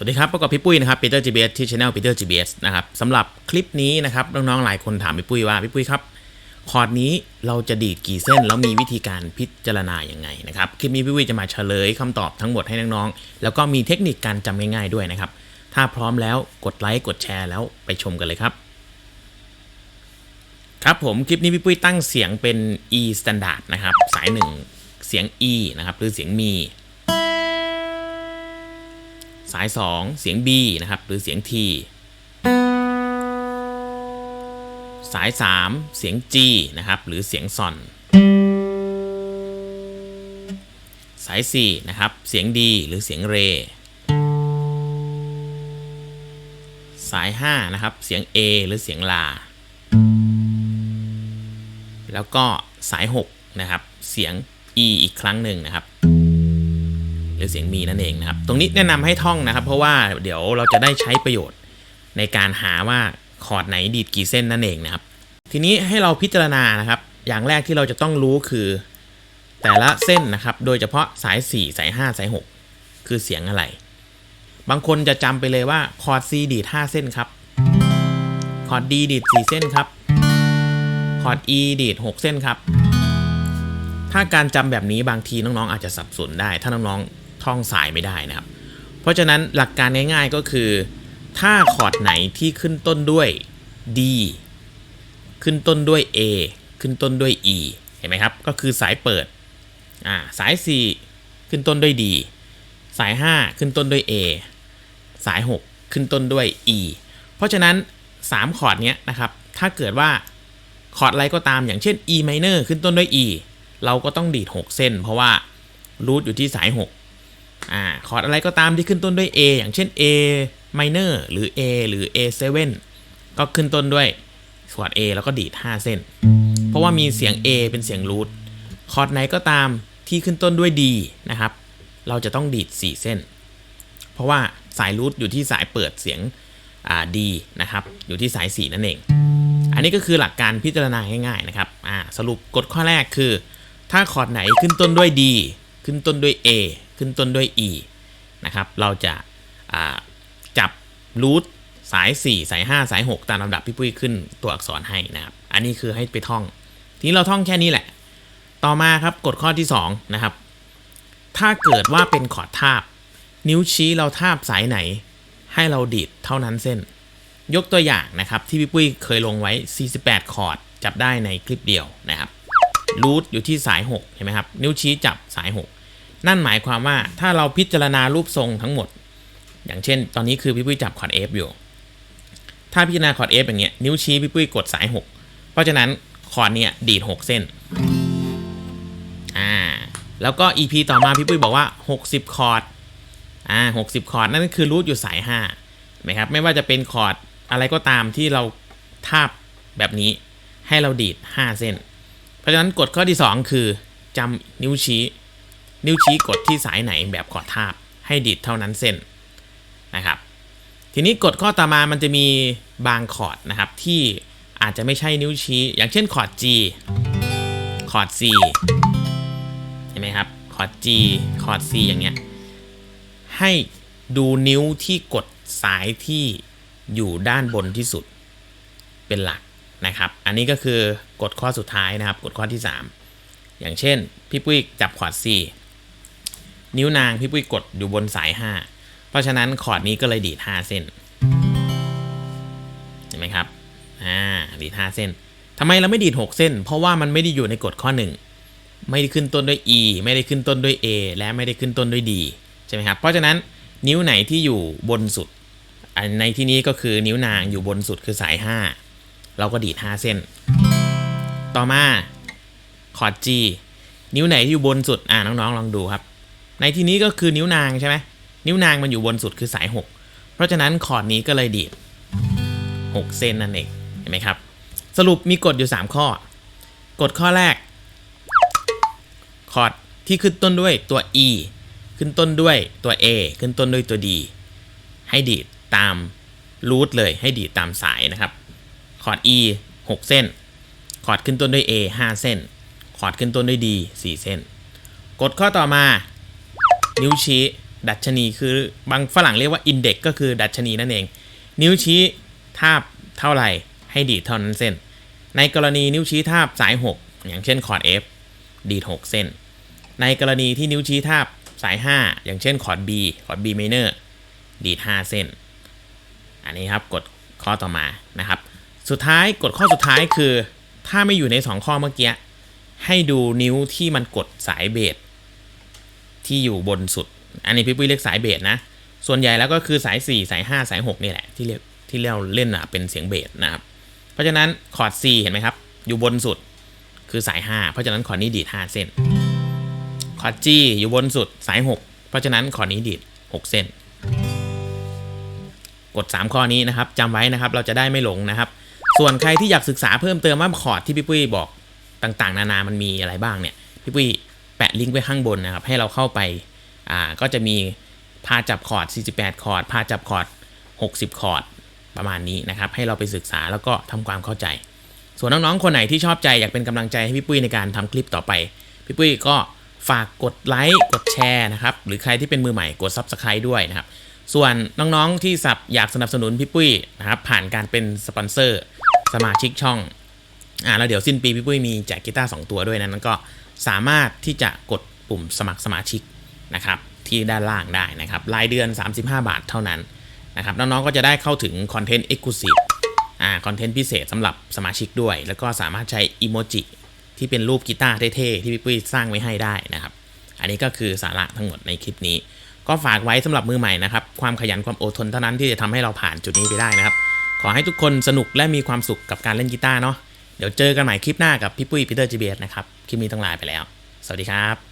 สวัสดีครับพบกับพี่ปุ้ยนะครับ Peter GBS ที่ Channel Peter GBS นะครับสำหรับคลิปนี้นะครับน้องๆหลายคนถามพี่ปุ้ยว่าพี่ปุ้ยครับคอร์ดนี้เราจะดีดกี่เส้นแล้วมีวิธีการพิจารณาอย่างไงนะครับคลิปนี้พี่ปุ้ยจะมาเฉลยคำตอบทั้งหมดให้น้องๆแล้วก็มีเทคนิคการจำง่ายๆด้วยนะครับ ถ้าพร้อมแล้วกดไลค์กดแชร์แล้วไปชมกันเลยครับ ครับผมคลิปนี้พี่ปุ้ยตั้งเสียงเป็น E standard นะครับสายหนึ่งเสียง E นะครับหรือเสียงมี สาย 2 เสียง B นะครับ หรือเสียง T สาย 3 เสียง G นะครับ หรือเสียงซอน สาย 4 นะครับ เสียง D หรือเสียงเร สาย 5 นะครับ เสียง A หรือเสียงลา แล้วก็สาย 6 นะครับ เสียง E อีกครั้งหนึ่งนะครับ หรือเสียงมีนั่นเองนะครับ ตรงนี้แนะนำให้ท่องนะครับ เพราะว่าเดี๋ยวเราจะได้ใช้ประโยชน์ในการหาว่าคอร์ดไหนดีดกี่เส้นนั่นเองนะครับ ทีนี้ให้เราพิจารณานะครับ อย่างแรกที่เราจะต้องรู้คือแต่ละเส้นนะครับ โดยเฉพาะสาย 4 สาย 5 สาย 6 คือเสียงอะไร บางคนจะจำไปเลยว่าคอร์ด C ดีด 5 เส้นครับ คอร์ด D ดีด 4 เส้นครับ คอร์ด E ดีด 6 เส้นครับ ถ้าการจำแบบนี้บางทีน้องๆ อาจจะสับสนได้ ถ้าน้องๆ ท่องสายไม่ได้นะครับ เพราะฉะนั้นหลักการง่ายๆก็คือ ถ้าคอร์ดไหนที่ขึ้นต้นด้วย D ขึ้นต้นด้วย A ขึ้นต้นด้วย E เห็นไหมครับ ก็คือสายเปิดอ่าสาย 4 ขึ้นต้นด้วย D สาย 5 ขึ้นต้นด้วย A สาย 6 ขึ้นต้นด้วย E เพราะฉะนั้น 3 คอร์ดเนี้ยนะครับ ถ้าเกิดว่าคอร์ดอะไรก็ตามอย่างเช่น E minor ขึ้นต้นด้วย E เราก็ต้องดีด 6 เส้น เพราะว่ารูทอยู่ที่สาย 6 อ่าคอร์ดอะไรก็ตามที่ขึ้นต้นด้วย A อย่างเช่น A minor หรือ A หรือ A7 ก็ขึ้นต้นด้วยคอร์ด A แล้วก็ดีด 5 เส้น เพราะว่ามีเสียง A เป็นเสียงรูทคอร์ดไหนก็ตามที่ขึ้นต้นด้วย D นะครับ เราจะต้องดีด 4 เส้น เพราะว่าสายรูทอยู่ที่สายเปิดเสียงอ่า D นะครับ อยู่ที่สาย 4 นั่นเอง อันนี้ก็คือหลักการพิจารณาง่ายๆนะครับอ่าสรุปกฎข้อแรกคือ ถ้าคอร์ดไหนขึ้นต้นด้วย D ขึ้นต้นด้วย A ขึ้นต้นด้วย E นะครับ เราจะาจับรูทสาย 4 สาย 5 สาย 6 ตามลำดับพี่ปุ้ยขึ้นตัวอักษรให้นะครับ อันนี้คือให้ไปท่อง ทีนี้เราท่องแค่นี้แหละ ต่อมาครับกฎข้อที่ 2 นะครับ ถ้าเกิดว่าเป็นคอดทาบ นิ้วชี้เราทาบสายไหน ให้เราดีดเท่านั้นเส้น ยกตัวอย่างนะครับ ที่พี่ปุ้ยเคยลงไว้ 48 คอร์ดจับได้ในคลิปเดียวนะครับรูทอยู่ที่สาย 6 เห็นไหมครับ นิ้วชี้จับสาย 6 นั่นหมายความว่าถ้าเราพิจารณารูปทรงทั้งหมด อย่างเช่น ตอนนี้คือพี่ปุ้ยจับคอร์ด F อยู่ ถ้าพิจารณาคอร์ด F อย่างเงี้ยนิ้วชี้พี่ปุ้ยกดสาย 6 เพราะฉะนั้นคอร์ดเนี้ยดีด 6 เส้นอ่าแล้วก็ EP ต่อมาพี่ปุ้ยบอกว่า 60 คอร์ดอ่า60 คอร์ดนั่นคือรูทอยู่สาย5นะครับไม่ว่าจะเป็นคอร์ดอะไรก็ตามที่เราทาบแบบนี้ให้เราดีด 5 เส้น เพราะฉะนั้นกฎข้อที่ 2 คือจำนิ้วชี้ นิ้วชี้กดที่สายไหนแบบคอดทาบให้ดีดเท่านั้นเส้นนะครับ ทีนี้กฎข้อต่อมามันจะมีบางคอร์ดนะครับที่อาจจะไม่ใช่นิ้วชี้ อย่างเช่นคอร์ด G คอร์ด C เห็นไหมครับคอร์ด G คอร์ด C อย่างเงี้ยให้ดูนิ้วที่กดสายที่อยู่ด้านบนที่สุดเป็นหลักนะครับ อันนี้ก็คือกฎข้อสุดท้ายนะครับกฎข้อที่ 3 อย่างเช่น พี่ปุ้ยจับคอร์ด C นิ้วนางพี่ปุ้ยกดอยู่บนสาย 5 เพราะฉะนั้นคอร์ดนี้ก็เลยดีด 5 เส้น เห็นไหมครับ อ่า ดีด 5 เส้นทำไมเราไม่ดีด 6 เส้น เพราะว่ามันไม่ได้อยู่ในกฎข้อ 1 ไม่ได้ขึ้นต้นด้วย E ไม่ได้ขึ้นต้นด้วย A และไม่ได้ขึ้นต้นด้วย D ใช่ไหมครับ เพราะฉะนั้นนิ้วไหนที่อยู่บนสุด ในที่นี้ก็คือนิ้วนางอยู่บนสุดคือสาย 5 เราก็ดีด 5 เส้น ต่อมาคอร์ด G นิ้วไหนที่อยู่บนสุด อ่าน้องๆลองดูครับ ในที่นี้ก็คือนิ้วนางใช่ไหมนิ้วนางมันอยู่บนสุดคือสาย 6 เพราะฉะนั้นคอร์ดนี้ก็เลยดีด6เส้นนั่นเองเห็นไหมครับ สรุปมีกฎอยู่ 3 ข้อ กฎข้อแรก คอร์ดที่ขึ้นต้นด้วยตัว E ขึ้นต้นด้วยตัว A ขึ้นต้นด้วยตัว D ให้ดีดตามรูทเลยให้ดีดตามสายนะครับ คอร์ด E 6 เส้น คอร์ดขึ้นต้นด้วย A 5 เส้น คอร์ดขึ้นต้นด้วย D 4 เส้น กฎข้อต่อมา นิ้วชี้ ดัชนีคือบางฝรั่งเรียกว่าอินเด็กก็คือดัชนีนั่นเอง นิ้วชี้ทาบเท่าไหร่ให้ดีดเท่านั้นเส้น ในกรณีนิ้วชี้ทาบสาย 6 อย่างเช่นคอร์ด F ดีด 6 เส้น ในกรณีที่นิ้วชี้ทาบสาย 5 อย่างเช่นคอร์ด B คอร์ด B minor ดีด 5 เส้น อันนี้ครับกดข้อต่อมานะครับ สุดท้ายกดข้อสุดท้ายคือ ถ้าไม่อยู่ใน 2 ข้อเมื่อกี้ให้ดูนิ้วที่มันกดสายเบส ที่อยู่บนสุด อันนี้พี่ปุ้ยเรียกสายเบสนะ ส่วนใหญ่แล้วก็คือสาย 4 สาย 5 สาย 6 นี่แหละ ที่เรียกที่เราเล่นอะเป็นเสียงเบสนะครับ เพราะฉะนั้นคอร์ด C เห็นไหมครับ อยู่บนสุดคือสาย 5 เพราะฉะนั้นคอร์ดนี้ดีด 5 เส้น คอร์ด G อยู่บนสุดสาย 6 เพราะฉะนั้นคอร์ดนี้ดีด 6 เส้น กด 3 ข้อนี้นะครับจำไว้นะครับเราจะได้ไม่หลงนะครับ ส่วนใครที่อยากศึกษาเพิ่มเติมว่าคอร์ดที่พี่ปุ้ยบอกต่างๆ นานามันมีอะไรบ้างเนี่ยพี่ปุ้ย แปะลิงก์ไว้ข้างบนนะครับ ให้เราเข้าไป อ่า ก็จะมีพาจับคอร์ด 48 คอร์ด พาจับคอร์ด 60 คอร์ด ประมาณนี้นะครับ ให้เราไปศึกษาแล้วก็ทำความเข้าใจ ส่วนน้องๆ คนไหนที่ชอบใจอยากเป็นกำลังใจให้พี่ปุ้ยในการทำคลิปต่อไป พี่ปุ้ยก็ฝากกดไลค์ กดแชร์นะครับ หรือใครที่เป็นมือใหม่กด Subscribe ด้วยนะครับ ส่วนน้องๆ ที่สับอยากสนับสนุนพี่ปุ้ยนะครับผ่านการเป็นสปอนเซอร์สมาชิกช่องอ่าแล้วเดี๋ยวสิ้นปีพี่ปุ้ยมีแจกกีตาร์2ตัวด้วยนะนั้นก็ สามารถที่จะกดปุ่มสมัครสมาชิกนะครับที่ด้านล่างได้นะครับรายเดือน 35 บาทเท่านั้นนะครับน้องๆก็จะได้เข้าถึงคอนเทนต์เอกลูซีฟอ่าคอนเทนต์พิเศษสำหรับสมาชิกด้วย แล้วก็สามารถใช้อีโมจิที่เป็นรูปกีตาร์เท่ๆที่พี่ปุ้ยสร้างไว้ให้ได้นะครับ อันนี้ก็คือสาระทั้งหมดในคลิปนี้ ก็ฝากไว้สำหรับมือใหม่นะครับ ความขยันความอดทนเท่านั้นที่จะทำให้เราผ่านจุดนี้ไปได้นะครับ ขอให้ทุกคนสนุกและมีความสุขกับการเล่นกีตาร์เนาะ เดี๋ยวเจอกันใหม่คลิปหน้ากับพี่ปุ้ยพีเตอร์จีเบียนะครับ คลิปนี้ต้องลาไปแล้ว สวัสดีครับ